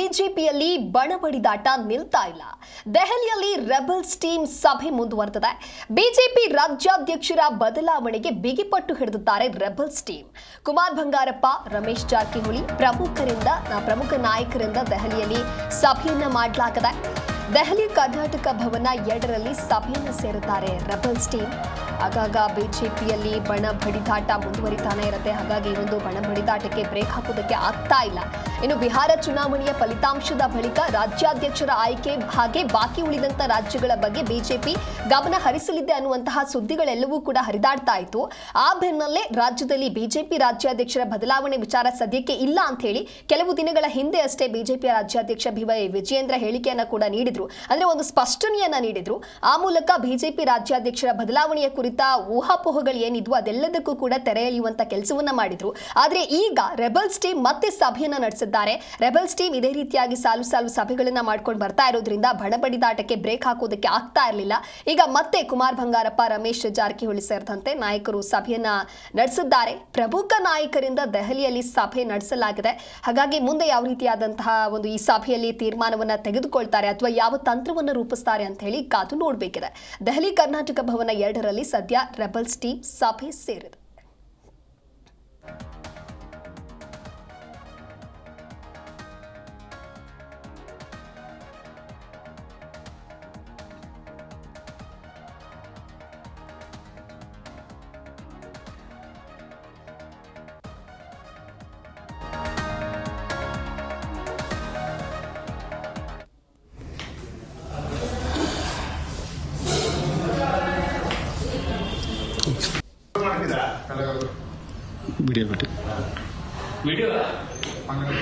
ಬಿಜೆಪಿಯಲ್ಲಿ ಬಣಬಡಿದಾಟ ನಿಲ್ತಾ ಇಲ್ಲ. ದೆಹಲಿಯಲ್ಲಿ ರೆಬಲ್ಸ್ ಟೀಮ್ ಸಭೆ ಮುಂದುವರೆದಿದೆ. ಬಿಜೆಪಿ ರಾಜ್ಯಾಧ್ಯಕ್ಷರ ಬದಲಾವಣೆಗೆ ಬಿಗಿಪಟ್ಟು ಹಿಡಿದಿದ್ದಾರೆ ರೆಬಲ್ಸ್ ಟೀಮ್. ಕುಮಾರ್ ಬಂಗಾರಪ್ಪ, ರಮೇಶ್ ಜಾರಕಿಹೊಳಿ ಪ್ರಮುಖರಿಂದ, ಪ್ರಮುಖ ನಾಯಕರಿಂದ ದೆಹಲಿಯಲ್ಲಿ ಸಭೆಯನ್ನ ಮಾಡಲಾಗಿದೆ ದೆಹಲಿ ಕರ್ನಾಟಕ ಭವನ ಎರಡರಲ್ಲಿ ಸಭೆಯನ್ನು ಸೇರುತ್ತಾರೆ ರೆಬಲ್ಸ್ ಟೀಮ್. ಆಗಾಗ ಬಿಜೆಪಿಯಲ್ಲಿ ಬಣ ಬಡಿದಾಟ ಮುಂದುವರಿತಾನೆ ಇರುತ್ತೆ. ಹಾಗಾಗಿ ಒಂದು ಬಣ ಬಡಿದಾಟಕ್ಕೆ ಬ್ರೇಕ್ ಹಾಕೋದಕ್ಕೆ ಆಗ್ತಾ ಇಲ್ಲ. ಇನ್ನು ಬಿಹಾರ ಚುನಾವಣೆಯ ಫಲಿತಾಂಶದ ಬಳಿಕ ರಾಜ್ಯಾಧ್ಯಕ್ಷರ ಆಯ್ಕೆ ಹಾಗೆ ಬಾಕಿ ಉಳಿದಂತ ರಾಜ್ಯಗಳ ಬಗ್ಗೆ ಬಿಜೆಪಿ ಗಮನ ಹರಿಸಲಿದೆ ಅನ್ನುವಂತಹ ಸುದ್ದಿಗಳೆಲ್ಲವೂ ಕೂಡ ಹರಿದಾಡ್ತಾ ಇತ್ತು. ಆ ಬೆನ್ನಲ್ಲೇ ರಾಜ್ಯದಲ್ಲಿ ಬಿಜೆಪಿ ರಾಜ್ಯಾಧ್ಯಕ್ಷರ ಬದಲಾವಣೆ ವಿಚಾರ ಸದ್ಯಕ್ಕೆ ಇಲ್ಲ ಅಂತ ಹೇಳಿ ಕೆಲವು ದಿನಗಳ ಹಿಂದೆ ಅಷ್ಟೇ ಬಿಜೆಪಿ ರಾಜ್ಯಾಧ್ಯಕ್ಷ ಬಿ ವೈ ವಿಜಯೇಂದ್ರ ಹೇಳಿಕೆಯನ್ನು ಕೂಡ ನೀಡಿದ್ರು. ಅಂದ್ರೆ ಒಂದು ಸ್ಪಷ್ಟನೆಯನ್ನ ನೀಡಿದ್ರು. ಆ ಮೂಲಕ ಬಿಜೆಪಿ ರಾಜ್ಯಾಧ್ಯಕ್ಷರ ಬದಲಾವಣೆಯ ಕುರಿತ ಊಹಾಪೋಹಗಳು ಏನಿದ್ವು ಅದೆಲ್ಲದಕ್ಕೂ ಕೂಡ ತೆರೆ ಕೆಲಸವನ್ನ ಮಾಡಿದ್ರು. ಆದ್ರೆ ಈಗ ರೆಬಲ್ಸ್ ಟೀಮ್ ಮತ್ತೆ ಸಭೆಯನ್ನ ನಡೆಸಿದ್ದಾರೆ. ರೆಬಲ್ಸ್ ಟೀಮ್ ಇದೇ ರೀತಿಯಾಗಿ ಸಾಲು ಸಾಲು ಸಭೆಗಳನ್ನ ಮಾಡ್ಕೊಂಡು ಬರ್ತಾ ಇರೋದ್ರಿಂದ ಬಡಬಡಿದಾಟಕ್ಕೆ ಬ್ರೇಕ್ ಹಾಕೋದಕ್ಕೆ ಆಗ್ತಾ ಇರಲಿಲ್ಲ. ಈಗ ಮತ್ತೆ ಕುಮಾರ್ ಬಂಗಾರಪ್ಪ, ರಮೇಶ್ ಜಾರಕಿಹೊಳಿ ಸೇರಿದಂತೆ ನಾಯಕರು ಸಭೆಯನ್ನ ನಡೆಸಿದ್ದಾರೆ. ಪ್ರಮುಖ ನಾಯಕರಿಂದ ದೆಹಲಿಯಲ್ಲಿ ಸಭೆ ನಡೆಸಲಾಗಿದೆ. ಹಾಗಾಗಿ ಮುಂದೆ ಯಾವ ರೀತಿಯಾದಂತಹ ಒಂದು ಈ ಸಭೆಯಲ್ಲಿ ತೀರ್ಮಾನವನ್ನ ತೆಗೆದುಕೊಳ್ತಾರೆ ಅಥವಾ ಯಾವ ತಂತ್ರವನ್ನು ರೂಪಿಸ್ತಾರೆ ಅಂತ ಹೇಳಿ ಕಾದು ನೋಡಬೇಕಿದೆ. ದೆಹಲಿ ಕರ್ನಾಟಕ ಭವನ ಎರಡರಲ್ಲಿ ಸದ್ಯ ರೆಬಲ್ಸ್ ಟೀಮ್ ಸಭೆ ಸೇರಿದೆ. വീഡിയോ പറ്റി വീഡിയോ അങ്ങനെ.